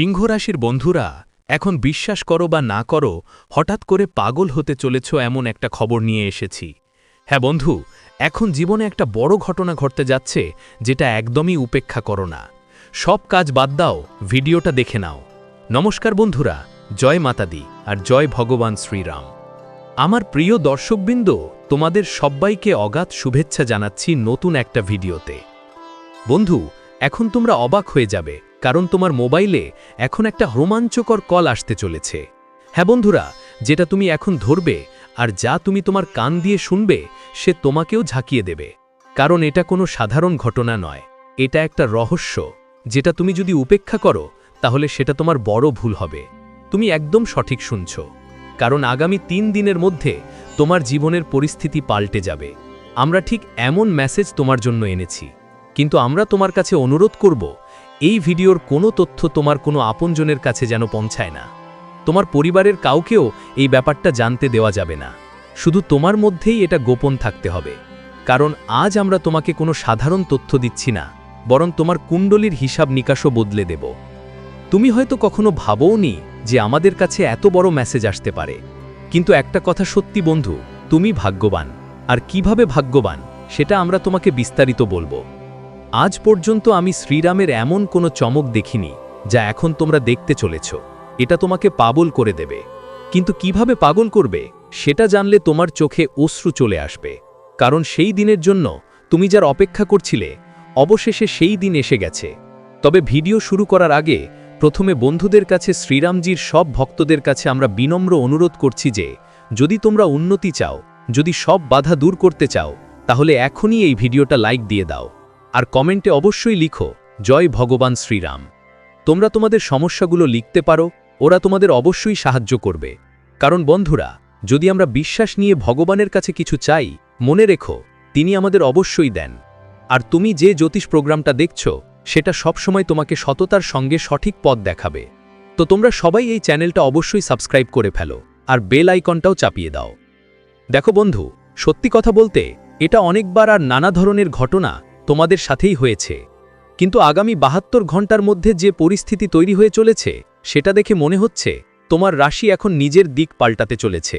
সিংহরাশির বন্ধুরা, এখন বিশ্বাস করো বা না করো, হঠাৎ করে পাগল হতে চলেছ এমন একটা খবর নিয়ে এসেছি। হ্যাঁ বন্ধু, এখন জীবনে একটা বড় ঘটনা ঘটতে যাচ্ছে, যেটা একদমই উপেক্ষা করো না। সব কাজ বাদ দাও, ভিডিওটা দেখে নাও। নমস্কার বন্ধুরা, জয় মাতাদি আর জয় ভগবান শ্রীরাম। আমার প্রিয় দর্শকবৃন্দ, তোমাদের সব্বাইকে অগাধ শুভেচ্ছা জানাচ্ছি নতুন একটা ভিডিওতে। বন্ধু, এখন তোমরা অবাক হয়ে যাবে কারণ তোমার মোবাইলে এখন একটা রোমাঞ্চকর কল আসতে চলেছে। হ্যাঁ বন্ধুরা, যেটা তুমি এখন ধরবে আর যা তুমি তোমার কান দিয়ে শুনবে, সে তোমাকেও ঝাঁকিয়ে দেবে। কারণ এটা কোনো সাধারণ ঘটনা নয়। এটা একটা রহস্য, যেটা তুমি যদি উপেক্ষা করো, তাহলে সেটা তোমার বড় ভুল হবে। তুমি একদম সঠিক শুনছ। কারণ আগামী তিন দিনের মধ্যে তোমার জীবনের পরিস্থিতি পাল্টে যাবে। আমরা ঠিক এমন মেসেজ তোমার জন্য এনেছি। কিন্তু আমরা তোমার কাছে অনুরোধ করব এই ভিডিওর কোনো তথ্য তোমার কোনো আপনজনের কাছে যেন পৌঁছায় না। তোমার পরিবারের কাউকেও এই ব্যাপারটা জানতে দেওয়া যাবে না। শুধু তোমার মধ্যেই এটা গোপন থাকতে হবে। কারণ আজ আমরা তোমাকে কোনো সাধারণ তথ্য দিচ্ছি না, বরং তোমার কুণ্ডলীর হিসাব নিকাশও বদলে দেব। তুমি হয়তো কখনো ভাবওনি যে আমাদের কাছে এত বড় মেসেজ আসতে পারে। কিন্তু একটা কথা সত্যি বন্ধু, তুমি ভাগ্যবান। আর কীভাবে ভাগ্যবান, সেটা আমরা তোমাকে বিস্তারিত বলব। আজ পর্যন্ত আমি শ্রীরামের এমন কোনো চমক দেখিনি, যা এখন তোমরা দেখতে চলেছ। এটা তোমাকে পাগল করে দেবে। কিন্তু কীভাবে পাগল করবে, সেটা জানলে তোমার চোখে অশ্রু চলে আসবে। কারণ সেই দিনের জন্য তুমি যার অপেক্ষা করছিলে, অবশেষে সেই দিন এসে গেছে। তবে ভিডিও শুরু করার আগে প্রথমে বন্ধুদের কাছে শ্রীরামজির সব ভক্তদের কাছে আমরা বিনম্র অনুরোধ করছি যে, যদি তোমরা উন্নতি চাও, যদি সব বাধা দূর করতে চাও, তাহলে এখনই এই ভিডিওটা লাইক দিয়ে দাও। আর কমেন্টে অবশ্যই লিখো, জয় ভগবান শ্রীরাম। তোমরা তোমাদের সমস্যাগুলো লিখতে পারো, ওরা তোমাদের অবশ্যই সাহায্য করবে। কারণ বন্ধুরা, যদি আমরা বিশ্বাস নিয়ে ভগবানের কাছে কিছু চাই, মনে রেখো, তিনি আমাদের অবশ্যই দেন। আর তুমি যে জ্যোতিষ প্রোগ্রামটা দেখছ, সেটা সবসময় তোমাকে সততার সঙ্গে সঠিক পথ দেখাবে। তো তোমরা সবাই এই চ্যানেলটা অবশ্যই সাবস্ক্রাইব করে ফেলো, আর বেল আইকনটাও চাপিয়ে দাও। দেখো বন্ধু, সত্যি কথা বলতে, এটা অনেকবার আর নানা ধরনের ঘটনা তোমাদের সাথেই হয়েছে। কিন্তু আগামী বাহাত্তর ঘণ্টার মধ্যে যে পরিস্থিতি তৈরি হয়ে চলেছে, সেটা দেখে মনে হচ্ছে তোমার রাশি এখন নিজের দিক পাল্টাতে চলেছে।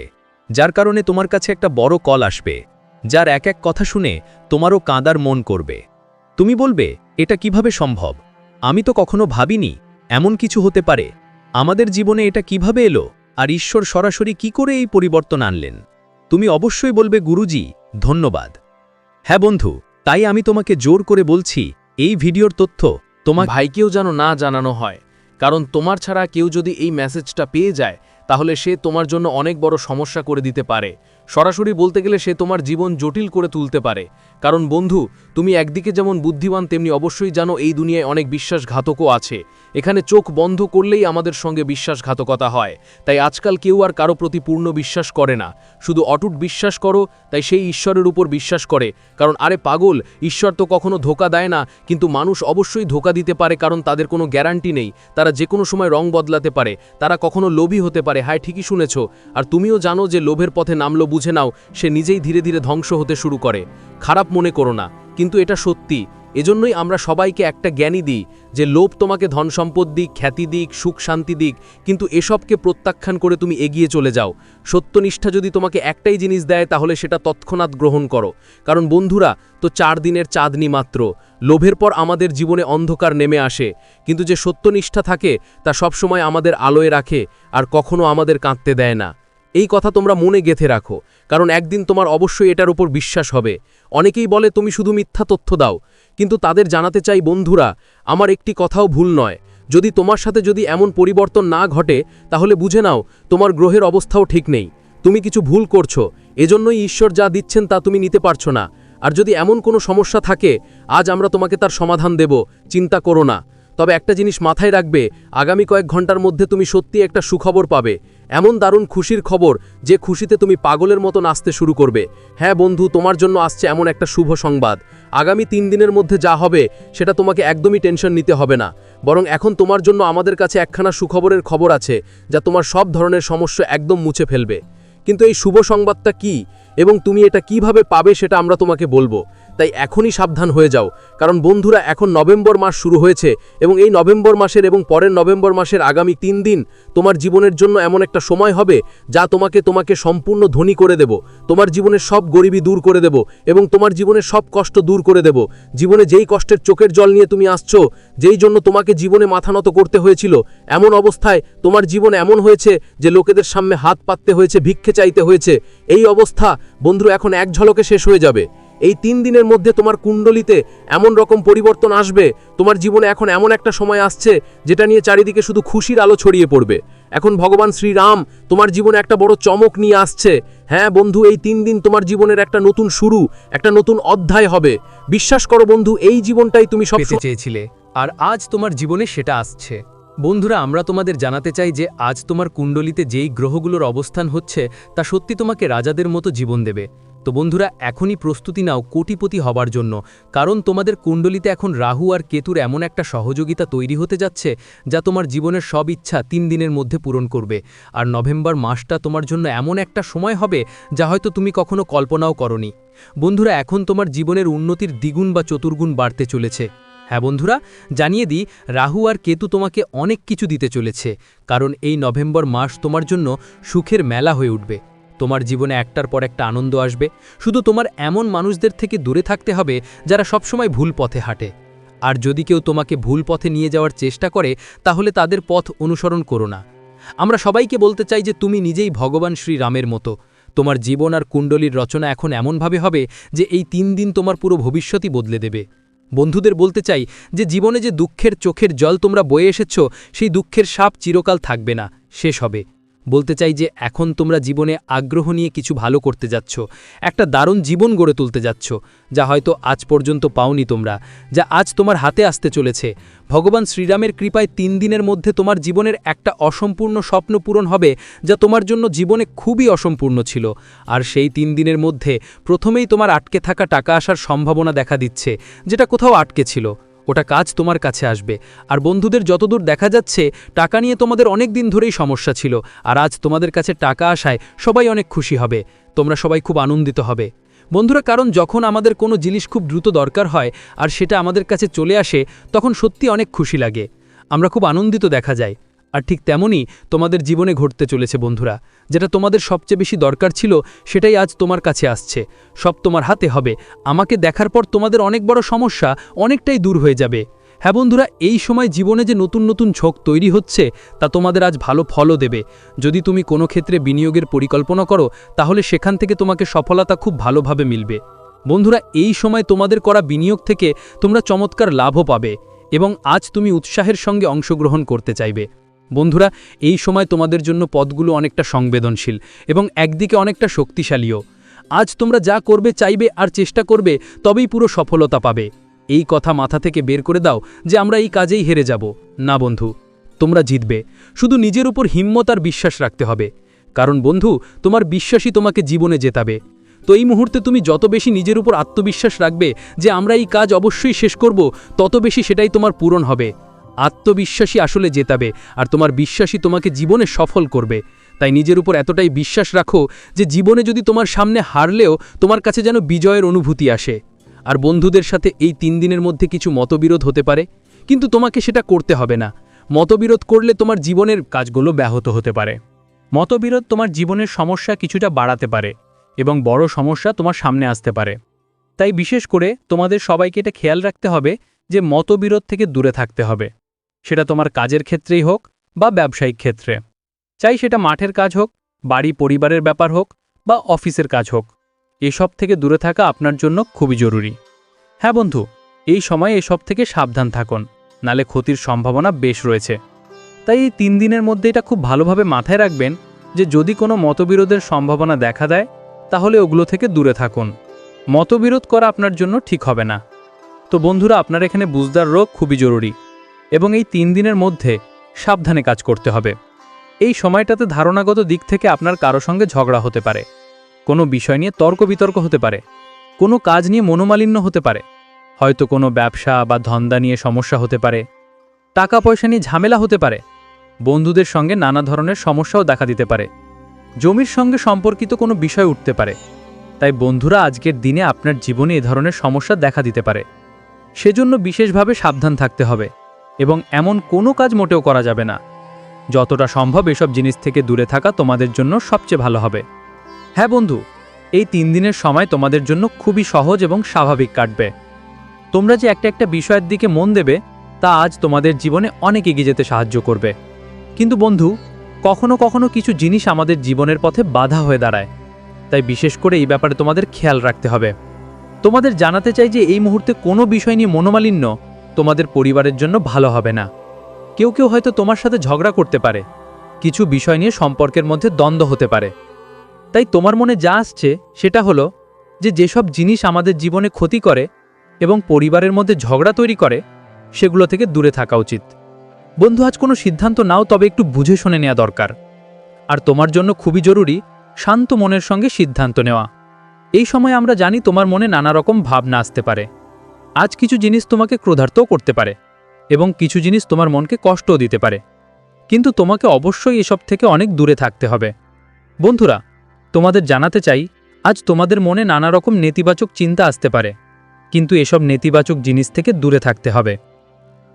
যার কারণে তোমার কাছে একটা বড় কল আসবে, যার এক এক কথা শুনে তোমারও কাঁদার মন করবে। তুমি বলবে, এটা কীভাবে সম্ভব? আমি তো কখনো ভাবিনি এমন কিছু হতে পারে। আমাদের জীবনে এটা কীভাবে এলো? আর ঈশ্বর সরাসরি কি করে এই পরিবর্তন আনলেন? তুমি অবশ্যই বলবে, গুরুজি, ধন্যবাদ। হ্যাঁ বন্ধু তাই আমি তোমাকে জোর করে বলছি, এই ভিডিওর তথ্য তোমার ভাইকেও যেন না জানানো হয়, কারণ তোমার ছাড়া কেউ যদি এই মেসেজটা পেয়ে যায়, তাহলে সে তোমার জন্য অনেক বড় সমস্যা করে দিতে পারে। সরাসরি বলতে গেলে সে তোমার জীবন জটিল করে তুলতে পারে। কারণ বন্ধু, তুমি একদিকে যেমন বুদ্ধিমান, তেমনি অবশ্যই জানো এই দুনিয়ায় অনেক বিশ্বাসঘাতকও আছে। এখানে চোখ বন্ধ করলেই আমাদের সঙ্গে বিশ্বাসঘাতকতা হয়। তাই আজকাল কেউ আর কারও প্রতি পূর্ণ বিশ্বাস করে না। শুধু অটুট বিশ্বাস করো, তাই সেই ঈশ্বরের উপর বিশ্বাস করে। কারণ আরে পাগল, ঈশ্বর তো কখনো ধোকা দেয় না, কিন্তু মানুষ অবশ্যই ধোকা দিতে পারে কারণ তাদের কোনো গ্যারান্টি নেই। তারা যে কোনো সময় রং বদলাতে পারে, তারা কখনো লোভী হতে পারে। হায়, ঠিকই শুনেছ। আর তুমিও জানো যে লোভের পথে নামলো বুঝে নাও, সে নিজেই ধীরে ধীরে ধ্বংস হতে শুরু করে। খারাপ মনে করো না, কিন্তু এটা সত্যি। এজন্যই আমরা সবাইকে একটা জ্ঞানী দিই যে লোভ তোমাকে ধন সম্পদ দিক, খ্যাতি দিক, সুখ শান্তি দিক, কিন্তু এসবকে প্রত্যাখ্যান করে তুমি এগিয়ে চলে যাও। সত্যনিষ্ঠা যদি তোমাকে একটাই জিনিস দেয়, তাহলে সেটা তৎক্ষণাৎ গ্রহণ করো। কারণ বন্ধুরা, তো চার দিনের চাঁদনি মাত্র। লোভের পর আমাদের জীবনে অন্ধকার নেমে আসে। কিন্তু যে সত্যনিষ্ঠা থাকে, তা সবসময় আমাদের আলোয় রাখে আর কখনো আমাদের কাঁদতে দেয় না। এই কথা তোমরা মনে গেথে রাখো, কারণ একদিন তোমার অবশ্যই এটার উপর বিশ্বাস হবে। অনেকেই বলে, তুমি শুধু মিথ্যা তথ্য দাও। কিন্তু তাদের জানাতে চাই, বন্ধুরা, আমার একটি কথাও ভুল নয়। যদি তোমার সাথে যদি এমন পরিবর্তন না ঘটে, তাহলে বুঝে নাও, তোমার গ্রহের অবস্থাও ঠিক নেই। তুমি কিছু ভুল করছ, এজন্যই ঈশ্বর যা দিচ্ছেন তা তুমি নিতে পারছ না। আর যদি এমন কোনো সমস্যা থাকে, আজ আমরা তোমাকে তার সমাধান দেব, চিন্তা করো না। তবে একটা জিনিস মাথায় রাখবে, আগামী কয়েক ঘণ্টার মধ্যে তুমি সত্যি একটা সুখবর পাবে। এমন দারুণ খুশির খবর যে খুশিতে তুমি পাগলের মতো নাচতে শুরু করবে। হ্যাঁ বন্ধু, তোমার জন্য আসছে এমন একটা শুভ সংবাদ। আগামী তিন দিনের মধ্যে যা হবে, সেটা তোমাকে একদমই টেনশন নিতে হবে না। বরং এখন তোমার জন্য আমাদের কাছে একখানা সুখবরের খবর আছে, যা তোমার সব ধরনের সমস্যা একদম মুছে ফেলবে। কিন্তু এই শুভ সংবাদটা কি? এবং তুমি এটা কীভাবে পাবে সেটা আমরা তোমাকে বলব। তাই এখনই সাবধান হয়ে যাও, কারণ বন্ধুরা, এখন নভেম্বর মাস শুরু হয়েছে এবং এই নভেম্বর মাসের এবং পরের নভেম্বর মাসের আগামী তিন দিন তোমার জীবনের জন্য এমন একটা সময় হবে যা তোমাকে তোমাকে সম্পূর্ণ ধনী করে দেব। তোমার জীবনের সব গরিবি দূর করে দেব এবং তোমার জীবনের সব কষ্ট দূর করে দেব। জীবনে যেই কষ্টের চোখের জল নিয়ে তুমি আসছো, যেই জন্য তোমাকে জীবনে মাথা নত করতে হয়েছিল, এমন অবস্থায় তোমার জীবন এমন হয়েছে যে লোকেদের সামনে হাত পাততে হয়েছে, ভিক্ষে চাইতে হয়েছে। এই অবস্থা বন্ধু এখন এক ঝলকে শেষ হয়ে যাবে। এই তিন দিনের মধ্যে তোমার কুণ্ডলিতে এমন রকম পরিবর্তন আসবে, তোমার জীবনে এখন এমন একটা সময় আসছে, যেটা নিয়ে চারিদিকে শুধু খুশির আলো ছড়িয়ে পড়বে। এখন ভগবান শ্রীরাম তোমার জীবনে একটা বড় চমক নিয়ে আসছে। হ্যাঁ বন্ধু, এই তিন দিন তোমার জীবনের একটা নতুন শুরু, একটা নতুন অধ্যায় হবে। বিশ্বাস করো, বন্ধু, এই জীবনটাই তুমি সব চেয়েছিলে, আর আজ তোমার জীবনে সেটা আসছে। বন্ধুরা, আমরা তোমাদের জানাতে চাই যে আজ তোমার কুণ্ডলিতে যেই গ্রহগুলোর অবস্থান হচ্ছে, তা সত্যি তোমাকে রাজাদের মতো জীবন দেবে। তো বন্ধুরা, এখনই প্রস্তুতি নাও কোটিপতি হবার জন্য। কারণ তোমাদের কুণ্ডলিতে এখন রাহু আর কেতুর এমন একটা সহযোগিতা তৈরি হতে যাচ্ছে, যা তোমার জীবনের সব ইচ্ছা তিন দিনের মধ্যে পূরণ করবে। আর নভেম্বর মাসটা তোমার জন্য এমন একটা সময় হবে, যা হয়তো তুমি কখনো কল্পনাও করনি। বন্ধুরা, এখন তোমার জীবনের উন্নতির দ্বিগুণ বা চতুর্গুণ বাড়তে চলেছে। হ্যাঁ বন্ধুরা, জানিয়ে দিই, রাহু আর কেতু তোমাকে অনেক কিছু দিতে চলেছে, কারণ এই নভেম্বর মাস তোমার জন্য সুখের মেলা হয়ে উঠবে। তোমার জীবনে একটার পর একটা আনন্দ আসবে, শুধু তোমার এমন মানুষদের থেকে দূরে থাকতে হবে যারা সবসময় ভুল পথে হাঁটে। আর যদি কেউ তোমাকে ভুল পথে নিয়ে যাওয়ার চেষ্টা করে, তাহলে তাদের পথ অনুসরণ করো না। আমরা সবাইকে বলতে চাই যে তুমি নিজেই ভগবান শ্রীরামের মতো। তোমার জীবন আর কুণ্ডলীর রচনা এখন এমনভাবে হবে যে এই তিন দিন তোমার পুরো ভবিষ্যতই বদলে দেবে। বন্ধুদের বলতে চাই যে জীবনে যে দুঃখের চোখের জল তোমরা বয়ে এসেছ, সেই দুঃখের সাপ চিরকাল থাকবে না। শেষ হবে। বলতে চাই যে এখন তোমরা জীবনে আগ্রহ নিয়ে কিছু ভালো করতে যাচ্ছ, একটা দারুণ জীবন গড়ে তুলতে যাচ্ছ, যা হয়তো আজ পর্যন্ত পাওনি তোমরা, যা আজ তোমার হাতে আসতে চলেছে। ভগবান শ্রীরামের কৃপায় তিন দিনের মধ্যে তোমার জীবনের একটা অসম্পূর্ণ স্বপ্ন পূরণ হবে, যা তোমার জন্য জীবনে খুবই অসম্পূর্ণ ছিল। আর সেই তিন দিনের মধ্যে প্রথমেই তোমার আটকে থাকা টাকা আসার সম্ভাবনা দেখা দিচ্ছে, যেটা কোথাও আটকে ছিল। ওটা কাজ তোমার কাছে আসবে। আর বন্ধুদের যতদূর দেখা যাচ্ছে, টাকা নিয়ে তোমাদের অনেক দিন ধরেই সমস্যা ছিল। আর আজ তোমাদের কাছে টাকা আসায় সবাই অনেক খুশি হবে। তোমরা সবাই খুব আনন্দিত হবে। বন্ধুরা, কারণ যখন আমাদের কোনো জিনিস খুব দ্রুত দরকার হয় আর সেটা আমাদের কাছে চলে আসে, তখন সত্যি অনেক খুশি লাগে। আমরা খুব আনন্দিত দেখা যায়। আর ঠিক তেমনই তোমাদের জীবনে ঘটতে চলেছে, বন্ধুরা। যেটা তোমাদের সবচেয়ে বেশি দরকার ছিল, সেটাই আজ তোমার কাছে আসছে। সব তোমার হাতে হবে। আমাকে দেখার পর তোমাদের অনেক বড় সমস্যা অনেকটাই দূর হয়ে যাবে। হ্যাঁ বন্ধুরা, এই সময় জীবনে যে নতুন নতুন ঝোঁক তৈরি হচ্ছে, তা তোমাদের আজ ভালো ফলও দেবে। যদি তুমি কোনো ক্ষেত্রে বিনিয়োগের পরিকল্পনা করো, তাহলে সেখান থেকে তোমাকে সফলতা খুব ভালোভাবে মিলবে। বন্ধুরা, এই সময় তোমাদের করা বিনিয়োগ থেকে তোমরা চমৎকার লাভও পাবে এবং আজ তুমি উৎসাহের সঙ্গে অংশগ্রহণ করতে চাইবে। বন্ধুরা, এই সময় তোমাদের জন্য পদগুলো অনেকটা সংবেদনশীল এবং একদিকে অনেকটা শক্তিশালীও। আজ তোমরা যা করবে, চাইবে আর চেষ্টা করবে, তবেই পুরো সফলতা পাবে। এই কথা মাথা থেকে বের করে দাও যে আমরা এই কাজেই হেরে যাব। না বন্ধু, তোমরা জিতবে। শুধু নিজের উপর হিম্মত আর বিশ্বাস রাখতে হবে। কারণ বন্ধু, তোমার বিশ্বাসই তোমাকে জীবনে জেতাবে। তো এই মুহূর্তে তুমি যত বেশি নিজের উপর আত্মবিশ্বাস রাখবে যে আমরা এই কাজ অবশ্যই শেষ করব, তত বেশি সেটাই তোমার পূরণ হবে। আত্মবিশ্বাসী আসলে জেতাবে, আর তোমার বিশ্বাসী তোমাকে জীবনে সফল করবে। তাই নিজের উপর এতটাই বিশ্বাস রাখো যে জীবনে যদি তোমার সামনে হারলেও তোমার কাছে যেন বিজয়ের অনুভূতি আসে। আর বন্ধুদের সাথে এই তিন দিনের মধ্যে কিছু মতবিরোধ হতে পারে, কিন্তু তোমাকে সেটা করতে হবে না। মতবিরোধ করলে তোমার জীবনের কাজগুলো ব্যাহত হতে পারে। মতবিরোধ তোমার জীবনের সমস্যা কিছুটা বাড়াতে পারে এবং বড় সমস্যা তোমার সামনে আসতে পারে। তাই বিশেষ করে তোমাদের সবাইকে এটা খেয়াল রাখতে হবে যে মতবিরোধ থেকে দূরে থাকতে হবে। সেটা তোমার কাজের ক্ষেত্রেই হোক বা ব্যবসায়িক ক্ষেত্রে। চাই সেটা মাঠের কাজ হোক, বাড়ি পরিবারের ব্যাপার হোক বা অফিসের কাজ হোক। এসব থেকে দূরে থাকা আপনার জন্য খুবই জরুরি। হ্যাঁ বন্ধু, এই সময় এসব থেকে সাবধান থাকুন, নালে ক্ষতির সম্ভাবনা বেশ রয়েছে। তাই এই তিন দিনের মধ্যে এটা খুব ভালোভাবে মাথায় রাখবেন যে যদি কোনো মতবিরোধের সম্ভাবনা দেখা দেয়, তাহলে ওগুলো থেকে দূরে থাকুন। মতবিরোধ করা আপনার জন্য ঠিক হবে না। তো বন্ধুরা, আপনার এখানে বুঝদার রোগ খুবই জরুরি। এবং এই তিন দিনের মধ্যে সাবধানে কাজ করতে হবে। এই সময়টাতে ধারণাগত দিক থেকে আপনার কারও সঙ্গে ঝগড়া হতে পারে। কোনো বিষয় নিয়ে তর্ক বিতর্ক হতে পারে। কোনো কাজ নিয়ে মনোমালিন্য হতে পারে। হয়তো কোনো ব্যবসা বা ধন্দা নিয়ে সমস্যা হতে পারে। টাকা পয়সা নিয়ে ঝামেলা হতে পারে। বন্ধুদের সঙ্গে নানা ধরনের সমস্যাও দেখা দিতে পারে। জমির সঙ্গে সম্পর্কিত কোনো বিষয় উঠতে পারে। তাই বন্ধুরা, আজকের দিনে আপনার জীবনে এ ধরনের সমস্যা দেখা দিতে পারে। সেজন্য বিশেষভাবে সাবধান থাকতে হবে। এবং এমন কোনো কাজ মোটেও করা যাবে না। যতটা সম্ভব এসব জিনিস থেকে দূরে থাকা তোমাদের জন্য সবচেয়ে ভালো হবে। হ্যাঁ বন্ধু, এই তিন দিনের সময় তোমাদের জন্য খুবই সহজ এবং স্বাভাবিক কাটবে। তোমরা যে একটা একটা বিষয়ের দিকে মন দেবে, তা আজ তোমাদের জীবনে অনেক এগিয়ে যেতে সাহায্য করবে। কিন্তু বন্ধু, কখনো কখনো কিছু জিনিস আমাদের জীবনের পথে বাধা হয়ে দাঁড়ায়। তাই বিশেষ করে এই ব্যাপারে তোমাদের খেয়াল রাখতে হবে। তোমাদের জানাতে চাই যে এই মুহূর্তে কোনো বিষয় নিয়ে মনোমালিন্য তোমাদের পরিবারের জন্য ভালো হবে না। কেউ কেউ হয়তো তোমার সাথে ঝগড়া করতে পারে। কিছু বিষয় নিয়ে সম্পর্কের মধ্যে দ্বন্দ্ব হতে পারে। তাই তোমার মনে যা আসছে, সেটা হলো যে যেসব জিনিস আমাদের জীবনে ক্ষতি করে এবং পরিবারের মধ্যে ঝগড়া তৈরি করে, সেগুলো থেকে দূরে থাকা উচিত। বন্ধু, আজ কোনো সিদ্ধান্ত নাও, তবে একটু বুঝে শুনে নেওয়া দরকার। আর তোমার জন্য খুবই জরুরি শান্ত মনের সঙ্গে সিদ্ধান্ত নেওয়া। এই সময় আমরা জানি তোমার মনে নানা রকম ভাবনা আসতে পারে। আজ কিছু জিনিস তোমাকে ক্রোধার্তও করতে পারে এবং কিছু জিনিস তোমার মনকে কষ্টও দিতে পারে। কিন্তু তোমাকে অবশ্যই এসব থেকে অনেক দূরে থাকতে হবে। বন্ধুরা, তোমাদের জানাতে চাই, আজ তোমাদের মনে নানা রকম নেতিবাচক চিন্তা আসতে পারে, কিন্তু এসব নেতিবাচক জিনিস থেকে দূরে থাকতে হবে।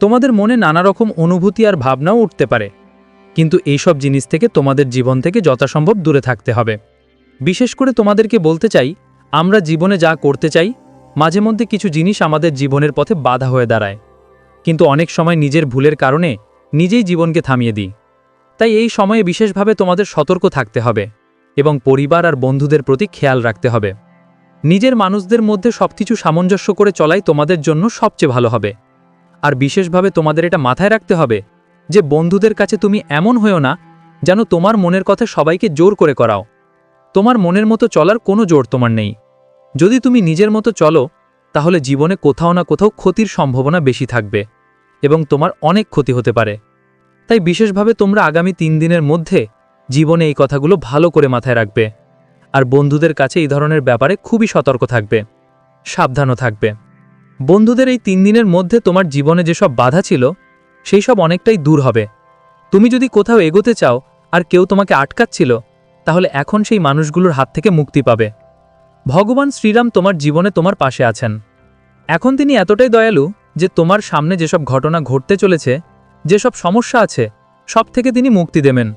তোমাদের মনে নানা রকম অনুভূতি আর ভাবনাও উঠতে পারে, কিন্তু এইসব জিনিস থেকে তোমাদের জীবন থেকে যথাসম্ভব দূরে থাকতে হবে। বিশেষ করে তোমাদেরকে বলতে চাই, আমরা জীবনে যা করতে চাই মাঝে মধ্যে কিছু জিনিস আমাদের জীবনের পথে বাধা হয়ে দাঁড়ায়। কিন্তু অনেক সময় নিজের ভুলের কারণে নিজেই জীবনকে থামিয়ে দিই। তাই এই সময়ে বিশেষভাবে তোমাদের সতর্ক থাকতে হবে এবং পরিবার আর বন্ধুদের প্রতি খেয়াল রাখতে হবে। নিজের মানুষদের মধ্যে সবকিছু সামঞ্জস্য করে চলাই তোমাদের জন্য সবচেয়ে ভালো হবে। আর বিশেষভাবে তোমাদের এটা মাথায় রাখতে হবে যে বন্ধুদের কাছে তুমি এমন হয়েও না যেন তোমার মনের কথা সবাইকে জোর করে করাও। তোমার মনের মতো চলার কোনো জোর তোমার নেই। যদি তুমি নিজের মতো চলো, তাহলে জীবনে কোথাও না কোথাও ক্ষতির সম্ভাবনা বেশি থাকবে এবং তোমার অনেক ক্ষতি হতে পারে। তাই বিশেষভাবে তোমরা আগামী তিন দিনের মধ্যে জীবনে এই কথাগুলো ভালো করে মাথায় রাখবে আর বন্ধুদের কাছে এই ধরনের ব্যাপারে খুবই সতর্ক থাকবে, সাবধানও থাকবে। বন্ধুদের এই তিন দিনের মধ্যে তোমার জীবনে যেসব বাধা ছিল, সেই সব অনেকটাই দূর হবে। তুমি যদি কোথাও এগোতে চাও আর কেউ তোমাকে আটকাচ্ছিল, তাহলে এখন সেই মানুষগুলোর হাত থেকে মুক্তি পাবে। ভগবান শ্রীরাম তোমার জীবনে তোমার পাশে আছেন। এখন তিনি এতটাই দয়ালু যে তোমার সামনে যেসব ঘটনা ঘটতে চলেছে, যেসব সমস্যা আছে সব থেকে তিনি মুক্তি দেবেন।